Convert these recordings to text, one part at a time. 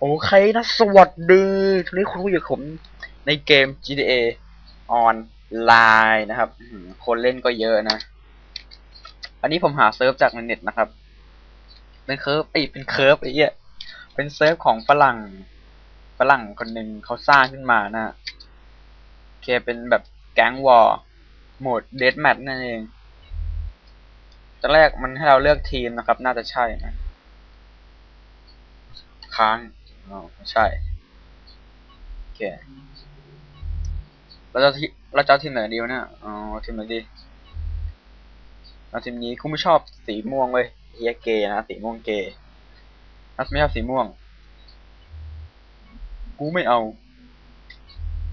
โอเคนะ สวัสดีทีนี้คุณผู้อยู่ผมในเกม GTA ออนไลน์นะครับ คนเล่นก็เยอะนะ อันนี้ผมหาเซิร์ฟจากในเน็ตนะครับ เป็นเคิร์ฟไอเป็นเคิร์ฟไอ้เหี้ยเป็นเซิร์ฟของฝรั่ง ฝรั่งคนหนึ่งเขาสร้างขึ้นมานะโอเคเป็นแบบแก๊งวอร์โหมดเดธแมทนั่นเองตอนแรกมันให้เราเลือกทีมนะครับ น่าจะใช่นะค้าง อ๋อไม่ใช่โอเคเราจะที่เราจะทีมไหนดีวะเนี่ยอ๋อทีมไหนดีเอาทีมนี้กูไม่ชอบสีม่วงเลยเฮียเกย์นะสีม่วงเกย์นัสไม่ชอบสีม่วง กูไม่เอา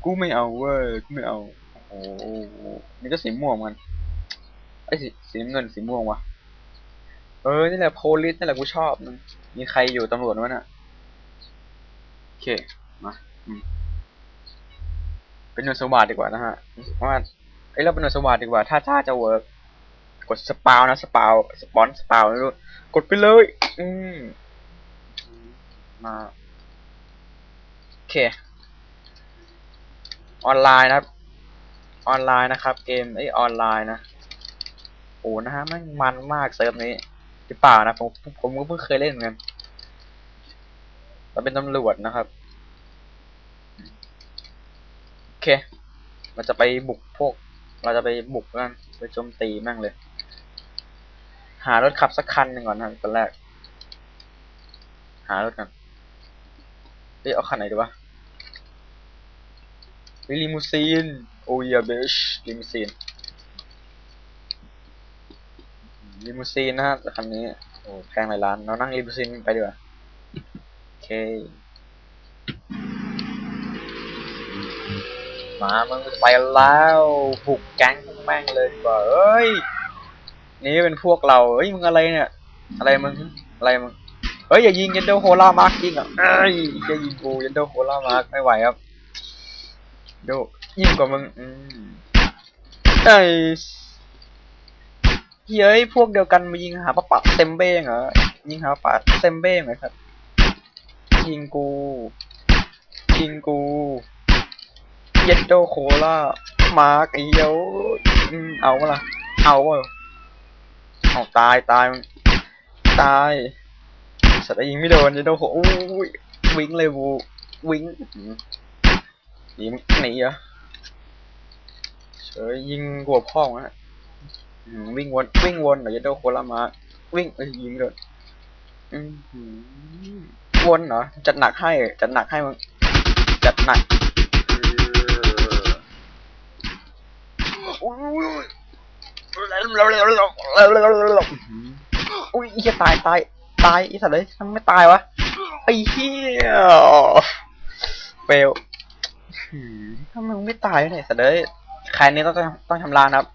กูไม่เอาเว้ยกูไม่เอาโอ้โหนี่ก็สีม่วงเหมือนกันไอ้สีสีเงินสีม่วงวะเออนี่แหละโพลิสนี่แหละกูชอบ มีใครอยู่ตำรวจวะเนี่ย เค มาเป็นหน่วยสวัสดดีกว่านะฮะเพราะว่าเอ้ยเราเป็นหน่วยสวัสดดีกว่า ถ้าถ้าจะเวิร์กกดสปาวนะสปาวสปอนสปาวไม่รู้กดไปเลย อืมมาโอเค ออนไลน์นะครับ ออนไลน์นะครับ เกมไอออนไลน์นะโอ้นะฮะมันมันมากเซิร์ฟนี้หรือเปล่านะผมผมก็เพิ่งเคยเล่นเหมือนกัน เราเป็นตำรวจนะครับ โอเค เราจะไปบุกพวก เราจะไปบุกกันไปโจมตีแม่งเลย หารถขับสักคันหนึ่งก่อนนะตอนแรก หารถกันเฮ้ยเอาคันไหนดีวะลิมูซีน โอ้ยเบชลิมูซีนลิมูซีนนะฮะคันนี้ โอ้แพงหลายล้าน เรานั่งลิมูซีนไปดีกว่า มามึงไปแล้วบุกแก๊งแม่งเลยดีกว่เอ้ย นี่เป็นพวกเราเอ้ยมึงอะไรเนี่ย อะไรมึงอะไรมึงเฮ้ยอย่ายิงยันโดโฮล่ามาร์กยิงอะเอ้ยอย่ายิงกูยันโดโฮล่ามาร์กไม่ไหวครับโดยิงกว่ามึงอืมเอ้ยเฮ้ยพวกเดียวกันมายิงหาปะปะเต็มเบ้งเหรอยิงหาปะเต็มเบ้งไหมครับ ยิงกูยิงกูเย็ดโดโคล่ามาร์กไอ้เหี้ยโอ้ยอืมเอาเปล่ะเอาเปล่าเอาตายตายตายสัตว์ยิงไม่โดนเย็ดโดโคอู้วิ่งเลยบูวิ่งหนีมึงหนีเหรอเฉยยิงหัวพ่องนะวิ่งวนวิ่งวนเหรอเย็ดโดโคล่ามาร์กวิ่งเอ้ยยิงโดนอืม วนเหรอ จัดหนักให้ จัดหนักให้มึง จัดหนักอุ้ยไอ้เหี้ยตายตายตายอ้สัตว์เลยทำไมไม่ตายวะไอ้เหี้ยเฟลทำไมมึงไม่ตายเนี่ยสัตว์เลยใครนี้ต้องต้องทำลานครับ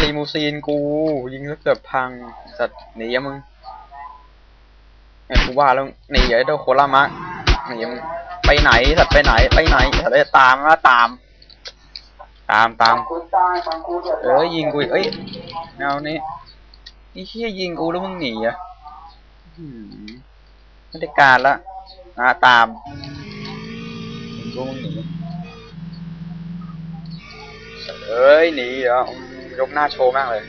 ลีมูซีนกู ยิงแล้วเกือบพังสัตว์หนีอะมึง ไอ้กูว่าแล้วหนีไอ้โดโคลามาหนีไปไหนสัตว์ไปไหนไปไหนสัตว์เลยตามนะตาม ตามตามเออยิงกูเอ้ยไม่เนี่ไอ้เหี้ยยิงกูแล้วมึงหนีอะไม่ได้การละนะตามยิงกูมึงหนีเอ้ยหนีออืมยกหน้าโชว์มากเลย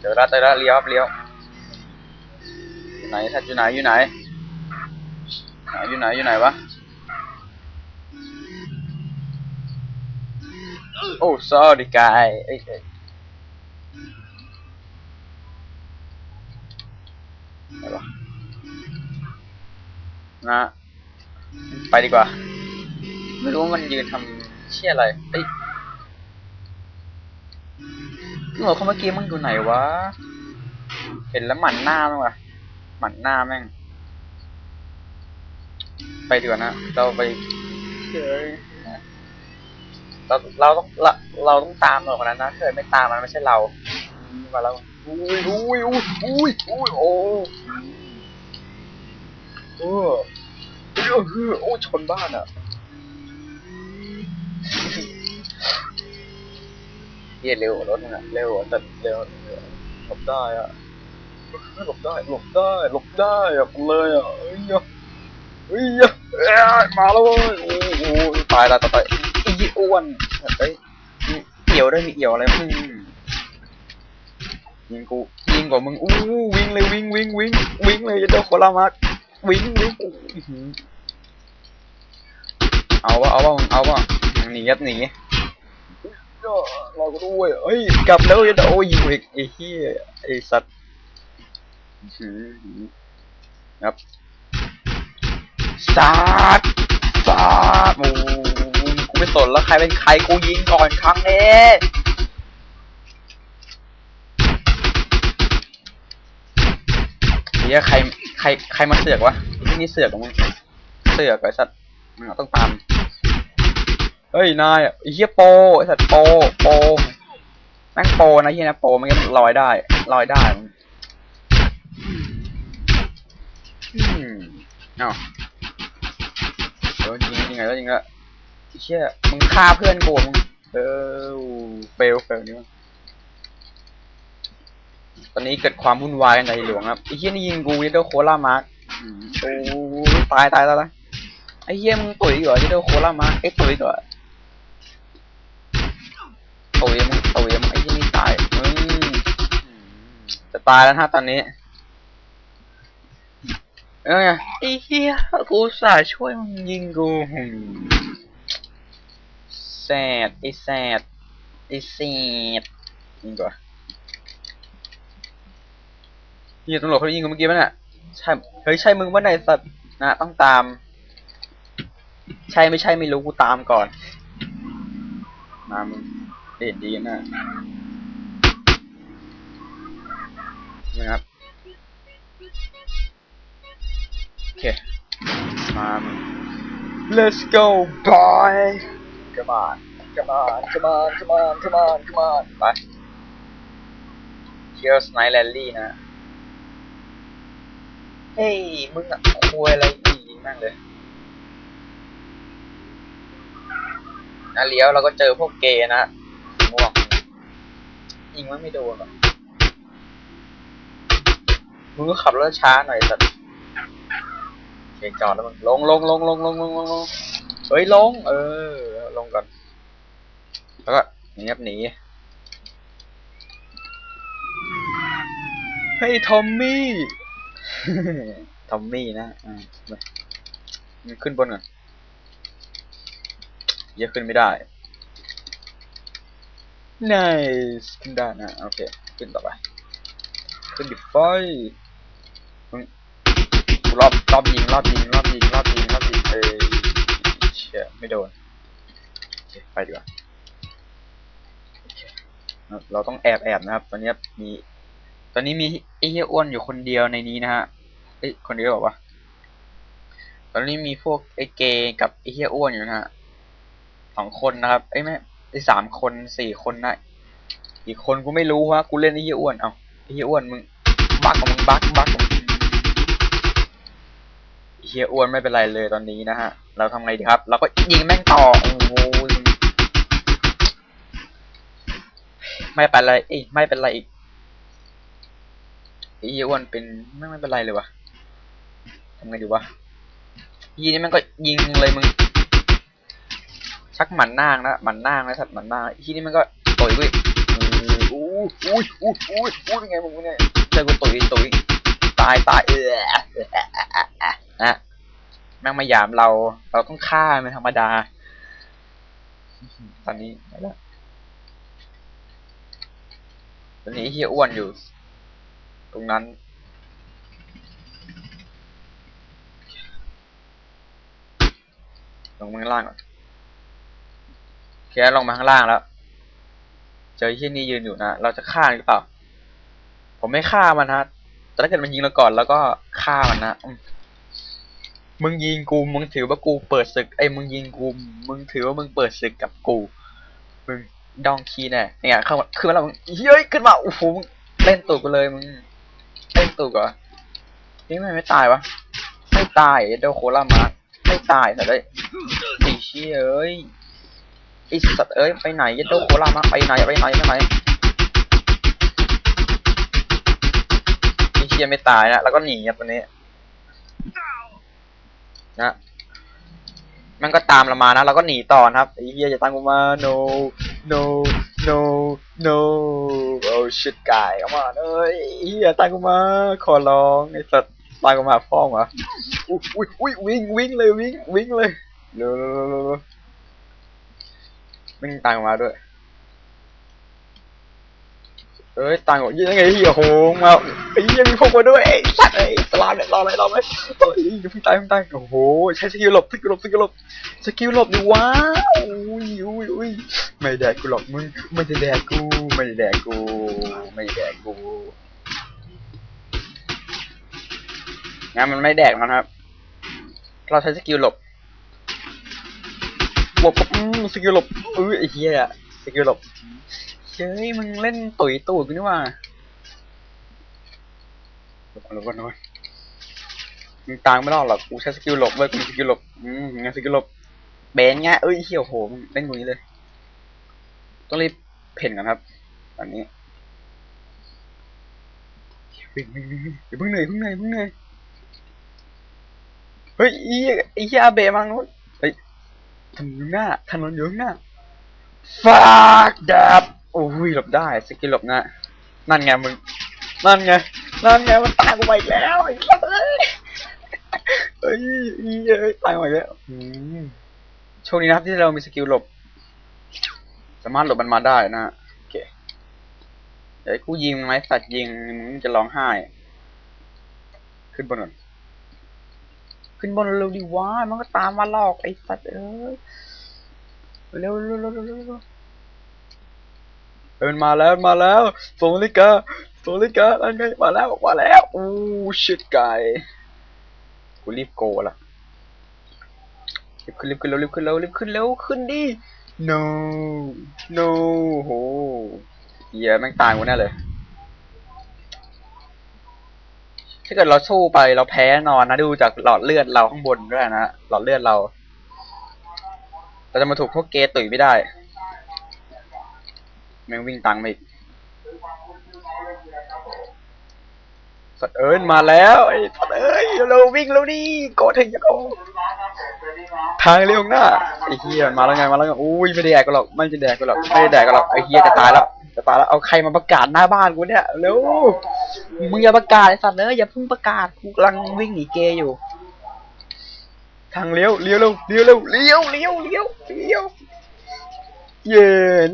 เจอแล้วเจอแล้วเลี้ยวเลี้ยว ไหนท่านอยู่ไหนอยู่ไหนอยู่ไหนอยู่ไหนวะโอ้ sorry guy เอ้ยเอ้ยอะไรวะนะไปดีกว่า ไม่รู้ว่ามันยืนทำเชี่ยอะไรเอ้ยตำรวเขาเมื่อกี้มึงอยู่ไหนวะ เห็นแล้วหมันหน้ามั้งวะ มันหน้าแม่ง ไปดีกว่านะ เราไปเฮ้ยเราเราต้องเราเราต้องตามหน่อยคนนั้นนะถ้าเกิดไม่ตามมันไม่ใช่เรามาแล้วอุ้ยอุ้ยอุ้ยอุ้ยอุ้ยโอ้เออเออเออโอ้ชนบ้านอะเฮียเร็วกว่ารถนะเร็วกว่าแต่เร็วเร็วขับได้อะ หลบได้หลบได้หลบได้อะเลยอะเอ้ยอะเอ้ยอะเอ้ยมาแล้วเว้ยโอ้โหตายตายตายตายไอ้ยี่อ้วนเฮ้ยมีเอี่ยวด้วยมีเอี่ยวอะไรอืมยิงกูยิงกว่ามึงอู้วิ่งเลยวิ่งวิ่งวิ่งวิ่งเลยจะโดนโคลามาร์วิ่งวิ่งอู้อื้อหือเอาวะเอาวะมึงเอาวะหนีครับหนีรอกูด้วยเอ้ยกลับแล้วจะโอ้ยยิงอีกไอ้เหี้ยไอ้สัตว์ อื้อครับสาดสาดโอ้กูไม่สนแล้วใครเป็นใครกูยิงก่อนครั้งนี้เฮียใครใครใครมาเสือกวะที่นี่เสือกของมึงเสือกไอ้สัตว์มึงต้องตามเฮ้ยนายไอ้เฮียโปไอ้สัตว์โปโปแม่งโปนะเฮียนะโปมันก็ลอยได้ลอยได้มึง อืม เอ้าเดี๋ยวยิงยังไงแล้วยิงละไอ้เชี่ยมึงฆ่าเพื่อนกูมึงเออเฟลเฟลนี่มั้งตอนนี้เกิดความวุ่นวายกันในหลวงครับไอ้เชี่ยนี่ยิงกูยิงเดโคล่ามาร์กโอ้ตายตายตายตายไอ้เชี่ยมึงตุ๋ยเหรอยิงเดโคล่ามาร์กไอ้ตุ๋ยเหรอตุ๋ยมึงตุ๋ยมึงไอ้เชี่ยนี่ตายมึงจะตายแล้วฮะตอนนี้ เอ้ยไอ้เหี้ยกูสาช่วยมึงยิงกูแซดไอ้แซดไอ้แซดยิงก่อนเฮียตำรวจเขายิงกูเมื่อกี้ป่ะเนี่ยใช่เฮ้ยใช่มึงป่ะไหนยสัตว์นะต้องตาม ใช่ไม่ใช่ไม่รู้กูตามก่อน มามึงเด็ดดีนะนะครับ เคมา let's go boy come on come on come on come on come on come on ไป Cheers Night Rally นะ เฮ้ย มึงอะคุยอะไรอีกยิงแม่งเลยนะเลี้ยวเราก็เจอพวกเกย์นะม่วงยิงมันไม่โดนหรอกมึงก็ขับรถช้าหน่อยสัตว์ โอเคจอดแล้วมึงลงลงลงลงลงลงลงลงเฮ้ยลง เออ ลงก่อน แล้วก็หนีครับหนีเฮ้ยทอมมี่ทอมมี่นะอ่ามามันขึ้นบนก่อนเยอะขึ้นไม่ได้ nice ขึ้นได้นะ โอเค ขึ้นต่อไป ขึ้นดิไฟ รอบรอบยิงรอบยิงรอบยิงรอบยิงรอบยิงเอ้ยเชี่ยไม่โดนไปดีกว่าเราต้องแอบแอบนะครับ ตอนนี้มีตอนนี้มีไอ้เหี้ยอ้วนอยู่คนเดียวในนี้นะฮะเอ้ยคนเดียวเหรอวะตอนนี้มีพวกไอ้เกย์กับไอ้เหี้ยอ้วนอยู่นะฮะสองคนนะครับไอ้ยไม่ไอ้สามคนสี่คนนะอีกคนกูไม่รู้วะกูเล่นไอ้เหี้ยอ้วนเอาไอ้เหี้ยอ้วนมึงบักกับมึงบักบักกับมึง เฮียอ้วนไม่เป็นไรเลยตอนนี้นะฮะ เราทำไงดีครับ เราก็ยิงแม่งต่อ โอ้โหไม่เป็นไรอ้ยไม่เป็นไรอีกเฮียอ้วนเป็นไม่ไม่เป็นไรเลยวะทำไงดีวะยีนี่มันก็ยิงเลยมึง ชักหมันนางนะหมันนางนะสัตว์หมันนางทีนี่มันก็ต่อยกูอู้อู้อู้อู้อู้ยังไงมึงเนี่ยเจอกูต่อยต่อยตายตายเออ นะแม่งมาหยามเรา เราต้องฆ่ามันธรรมดา ตอนนี้ไหนละตอนนี้เฮียอ้วนอยู่ ตรงนั้นลงมาข้างล่างก่อนโอเคลงมาข้างล่างแล้ว เจอที่นี่ยืนอยู่นะ เราจะฆ่าหรือเปล่า ผมไม่ฆ่ามันฮะ แต่ถ้าเกิดมันยิงเราก่อนแล้วก็ฆ่ามันนะอื มึงยิงกู มึงถือว่ากูเปิดศึกไอ้มึงยิงกู มึงถือว่ามึงเปิดศึกกับกู มึงดองคีแน่เนี่ยเข้ามาขึ้นมาแล้วมึงเฮ้ยขึ้นมาโอ้โหเล่นตูดกูเลยมึงเล่นตูดเหรอนี่มันไม่ตายวะไม่ตายเดโคล่ามาไม่ตายแต่ได้ไอ้เชี่ยเอ้ยไอ้สัตว์เอ้ยไปไหนเดโคล่ามาไปไหนไปไหนไปไหนไอ้เฮียไม่ตายนะแล้วก็หนีครับตัวนี้ นะมันก็ตามเรามานะ เราก็หนีต่อนะครับไอ้เฮียจะตามกูมา no no no no oh shit guy เข้ามาเอ้ยเฮียตามกูมาขอร้องไอ้สัตว์ตามกูมาฟ้องเหรออุ้ยอุ้ยวิ่งวิ่งเลยวิ่งวิ่งเลยเร็วเร็วเร็วเร็วเร็ววิ่งตามกูมาด้วย เอ้ยตังค์ของยี่ยังไงเหี้ยโหงมาไอ้ยี่ยังมีพวกมาด้วยไอ้สัตว์ไอ้ตลาดเนี่ยรออะไรรอไหมเอ้ยอย่าเพิ่งตายเพิ่งตายโอ้โหใช้สกิลหลบสกิลหลบสกิลหลบสกิลหลบดิว้าวอุ้ยอุ้ยอุ้ยไม่แดกกูหรอกมึงไม่ได้แดกกูไม่ได้แดกกูไม่ได้แดกกูงั้นมันไม่แดกมันครับ เราใช้สกิลหลบบวกปุ๊บสกิลหลบเอ้ยไอ้เหี้ยสกิลหลบ เฮ้ยมึงเล่นตุ๋ยตูดกูนี่ว่าหลบหลบนหลบก่อนมึงตามไม่รอดหรอกกูใช้สกิลหลบเว้ยกูสกิลหลบอืมงั้นสกิลหลบเบนไงเอ้ยเฮียโอ้โหมึงเล่นกูนี้เลย ต้องรีบเพ่นกันครับตอนนี้วิ่งวิ่งวิ่งวิ่งอย่าเพิ่งเหนื่อยเพิ่งเหนื่อยเพิ่งเหนื่อยเฮ้ยอีไอ้เฮียอาเบะมังนู้นเฮ้ยถนนอยู่างหน้าถนนอยู่ข้างหน้า fuck that โอ้ยหลบได้สกิลหลบนะนั่นไงมึงนั่นไงนั่นไงมันตามกูไปอีกแล้วไอ้สัสเอ้ยเอ้ยเอ้ยตายไปแล้วอืมโชคดีนะครับที่เรามีสกิลหลบ สามารถหลบมันมาได้นะโอเคเดี๋ยวกูยิงไหมสัตว์ยิงมึงจะร้องไห้ ขึ้นบนก่อนขึ้นบนเร็วดิวะมันก็ตามมาหลอกไอ้สัตว์เอ้ยเร็วเร็วเร็วเร็ว มันมาแล้วมาแล้วโซลิกาโซลิกาอันไงมาแล้วมาแล้วอู้ชิดไก่กูรีบโกล่ะรีบขึ้นรีบขึ้นเร็วรีบขึ้นเร็วรีบขึ้นเร็วขึ้นดิ no no โหเหี้ยแม่งตายกูแน่เลย ถ้าเกิดเราสู้ไปเราแพ้แน่นอนนะดูจากหลอดเลือดเราข้างบนด้วยนะหลอดเลือดเรา เราจะมาถูกพวกเกย์ตุ๋ยไม่ได้ แม่งวิ่งตังมาอีกสัตว์เอิญมาแล้วไอ้สัตว์เอ้ยเร็ววิ่งเร็วดิโกดถึงจะโกทางเร็วหน้าไอ้เฮียมาแล้วไงมาแล้วไงอุ้ยไม่ได้แดกกันหรอกไม่ได้แดกกันหรอกไม่ได้แดกกันหรอกไอ้เฮียจะตายแล้วจะตายแล้วเอาใครมาประกาศหน้าบ้านกูเนี่ยเร็วมึงอย่าประกาศไอ้สัตว์เนอ้ยอย่าเพิ่งประกาศกูกำลังวิ่งหนีเกย์อยู่ ทางเลี้ยวเลี้ยวเร็วเลี้ยวเร็วเลี้ยวเลี้ยวเลี้ยวเลี้ยว เย่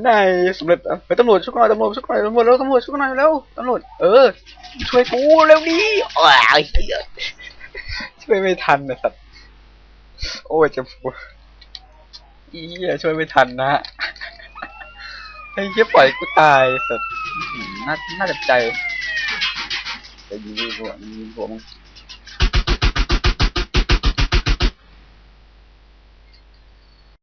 นายสำเร็จอะไปตำรวจช่วยหน่อยตำรวจช่วยหน่อยตำรวจแล้วตำรวจช่วยหน่อยแล้วตำรวจเออ ช่วยกูเร็วดิว้าวเหี้ยช่วยไม่ทันนะสัตว์โอ้ยเจะปวดอีเหี้ยช่วยไม่ทันนะไอ้เหี้ยปล่อยกูตายสัตว์น่าน่าจ็บใจจะยิงหัวยิงหัวมึง